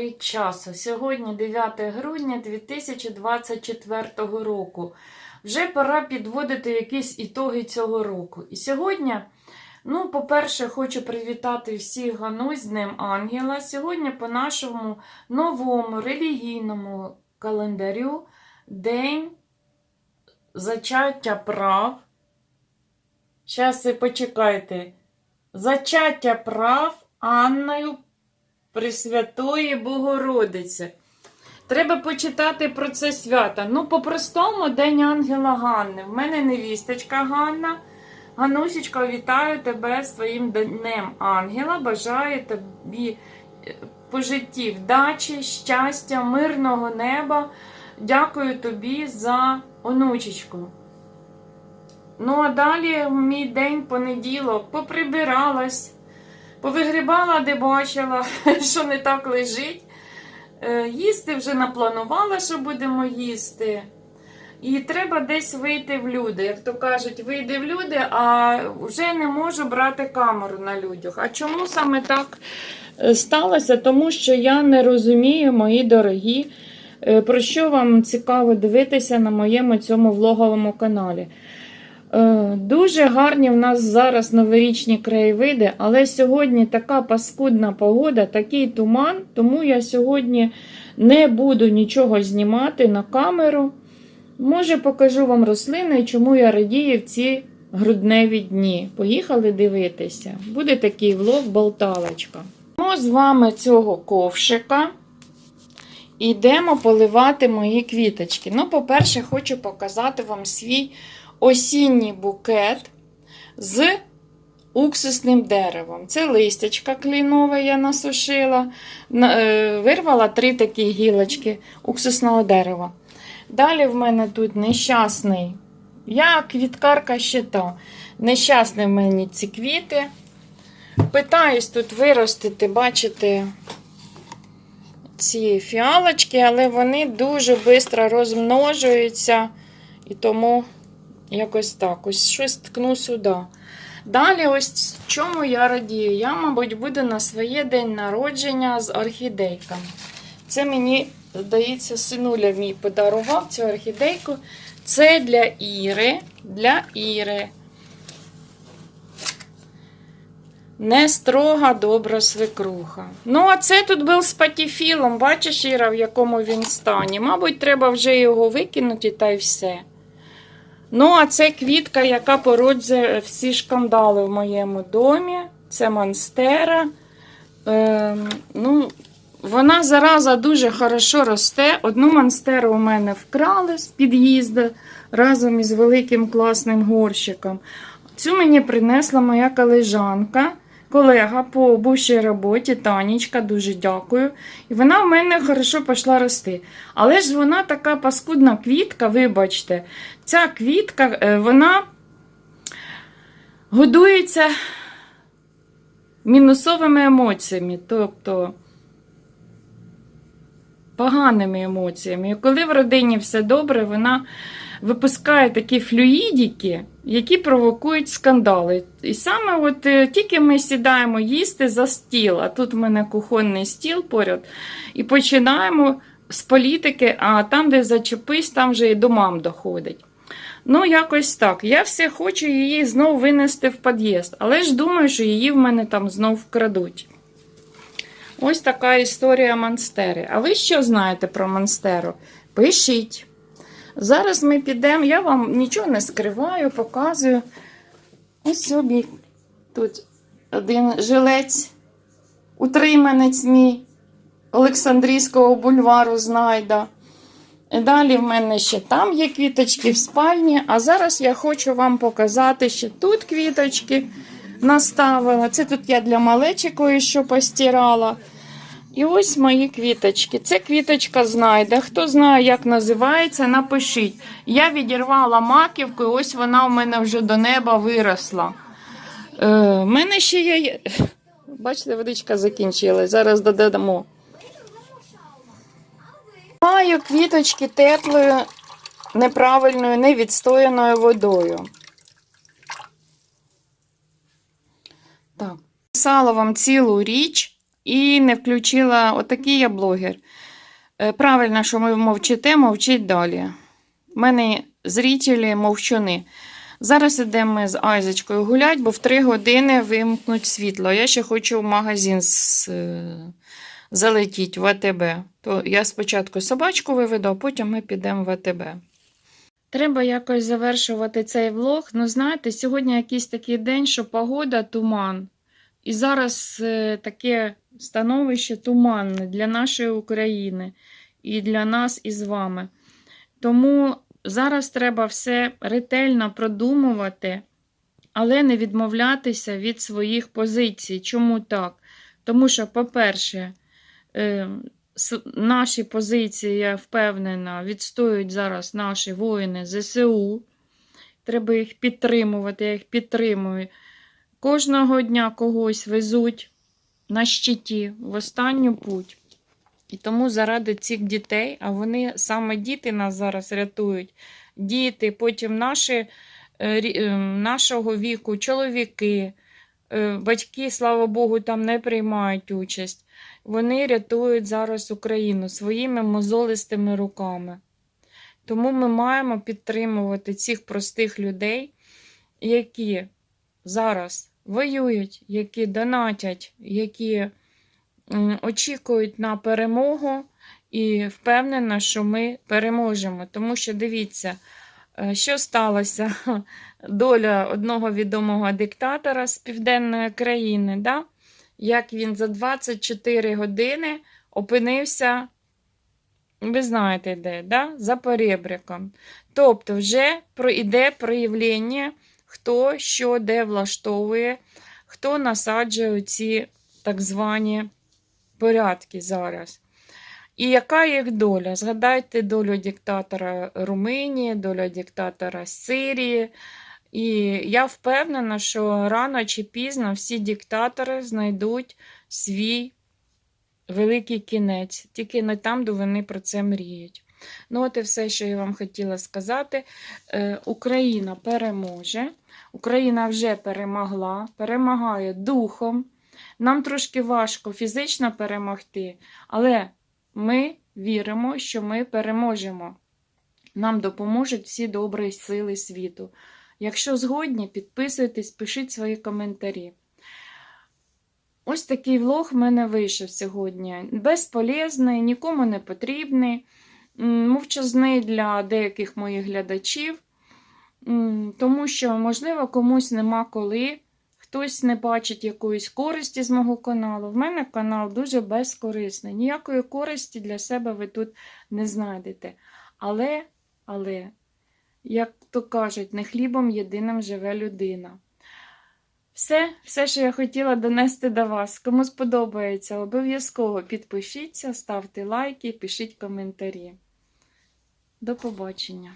3 часу. Сьогодні 9 грудня 2024 року. Вже пора підводити якісь ітоги цього року. І сьогодні, ну, по-перше, хочу привітати всіх Ганусь з Днем Ангела. Сьогодні по нашому новому релігійному календарю День зачаття прав. Щас ви почекайте. Зачаття прав Анною Пресвятої Богородиці. Треба почитати про це свято. Ну, по-простому, День Ангела Ганни. В мене невісточка Ганна. Ганусечка, вітаю тебе з твоїм Днем Ангела. Бажаю тобі е, по житті вдачі, щастя, мирного неба. Дякую тобі за онучечку. Ну, а далі мій день понеділок поприбиралась, повигрібала, де бачила, що не так лежить. Е, Їсти вже напланувала, що будемо їсти. І треба десь вийти в люди. Як то кажуть, вийди в люди, а вже не можу брати камеру на людях. А чому саме так е, сталося? Тому що я не розумію, мої дорогі, е, про що вам цікаво дивитися на моєму цьому влоговому каналі. Е, Дуже гарні в нас зараз новорічні краєвиди, але сьогодні така паскудна погода, такий туман, тому я сьогодні не буду нічого знімати на камеру. Може, покажу вам рослини чому я радію в ці грудневі дні. Поїхали дивитися. Буде такий влог болталочка. Ми з вами цього ковшика. і Йдемо поливати мої квіточки. Ну, по-перше, хочу показати вам свій осінній букет з уксусним деревом. Це листячка клінове я насушила, е, вирвала три такі гілочки уксусного дерева. Далі в мене тут нещасний. Я квіткарка щита. Нещасні в мені ці квіти. Питаюсь тут виростити, бачите, ці фіалочки, але вони дуже швидко розмножуються. І тому якось так. Ось щось ткну сюди. Далі, ось чому я радію. Я, мабуть, буду на своє день народження з орхідейками. Це мені, здається, синуля мій подарував цю орхідейку. Це для Іри. Для Іри. Не строга добра свекруха. Ну, а це тут був з патіфілом. Бачиш, Іра, в якому він стані. Мабуть, треба вже його викинути та й все. Ну, а це квітка, яка породжує всі шкандали в моєму домі. Це монстера. Е, ну, вона зараза дуже хорошо росте. Одну монстеру у мене вкрали з під'їзду разом із великим класним горщиком. Цю мені принесла моя колежанка, колега по бувшій роботі, Танечка, дуже дякую. І вона в мене хорошо пішла рости. Але ж вона така паскудна квітка, вибачте, ця квітка, е, вона годується мінусовими емоціями. Тобто поганими емоціями. І коли в родині все добре, вона випускає такі флюїдики, які провокують скандали. І саме от е, тільки ми сідаємо їсти за стіл, а тут в мене кухонний стіл поряд, і починаємо з політики, а там, де зачепись, там вже і до мам доходить. Ну, якось так. Я все хочу її знову винести в під'їзд, але ж думаю, що її в мене там знов вкрадуть. Ось така історія Монстери. А ви що знаєте про Монстеру? Пишіть. Зараз ми підемо, я вам нічого не скриваю, показую. Ось собі тут один жилець, утриманець мій Олександрійського бульвару знайда. Далі в мене ще там є квіточки в спальні, а зараз я хочу вам показати, що тут квіточки наставила. Це тут я для малечі що постирала. І ось мої квіточки. Це квіточка знайде. Хто знає, як називається, напишіть. Я відірвала маківку, і ось вона у мене вже до неба виросла. Е, в мене ще є. Бачите, водичка закінчилась. Зараз додамо. Маю квіточки теплою, неправильною, невідстояною водою. Так. Писала вам цілу річ. і не включила отакий я блогер. Е, Правильно, що ми мовчите, мовчить далі. У мене зрителі мовчуни. Зараз ідемо ми з Айзочкою гулять, бо в 3 години вимкнуть світло. Я ще хочу в магазин з, е, залетіти в АТБ. То я спочатку собачку виведу, а потім ми підемо в АТБ. Треба якось завершувати цей влог. Ну, знаєте, сьогодні якийсь такий день, що погода туман. І зараз е, таке становище туманне для нашої України і для нас із вами. Тому зараз треба все ретельно продумувати, але не відмовлятися від своїх позицій. Чому так? Тому що, по-перше, е, с- наші позиції, я впевнена, відстоюють зараз наші воїни ЗСУ. Треба їх підтримувати, я їх підтримую. Кожного дня когось везуть на щиті в останню путь. І тому заради цих дітей, а вони саме діти нас зараз рятують. Діти, потім наші, е, рі- е, нашого віку, чоловіки, батьки, слава Богу, там не приймають участь. Вони рятують зараз Україну своїми мозолистими руками. Тому ми маємо підтримувати цих простих людей, які зараз воюють, які донатять, які очікують на перемогу і впевнена, що ми переможемо. Тому що дивіться, е, що сталося доля одного відомого диктатора з південної країни, да? як він за 24 години опинився, ви знаєте де, да? за перебриком. Тобто, вже іде проявлення, хто що де влаштовує, хто насаджує ці так звані порядки зараз. І яка їх доля? Згадайте долю диктатора Румунії, долю диктатора Сирії. І я впевнена, що рано чи пізно всі диктатори знайдуть свій великий кінець, тільки не там, де вони про це мріють. Ну, от і все, що я вам хотіла сказати. Е, Україна переможе. Україна вже перемогла, перемагає духом. Нам трошки важко фізично перемогти, але ми віримо, що ми переможемо. Нам допоможуть всі добрі сили світу. Якщо згодні, підписуйтесь, пишіть свої коментарі. Ось такий влог в мене вийшов сьогодні. Безполезний, нікому не потрібний, мовчазний для деяких моїх глядачів, тому що, можливо, комусь нема коли, хтось не бачить якоїсь користі з мого каналу. В мене канал дуже безкорисний. Ніякої користі для себе ви тут не знайдете. Але, але, як то кажуть, не хлібом єдиним живе людина. Все, все, що я хотіла донести до вас. Кому сподобається, обов'язково підпишіться, ставте лайки, пишіть коментарі. До побачення.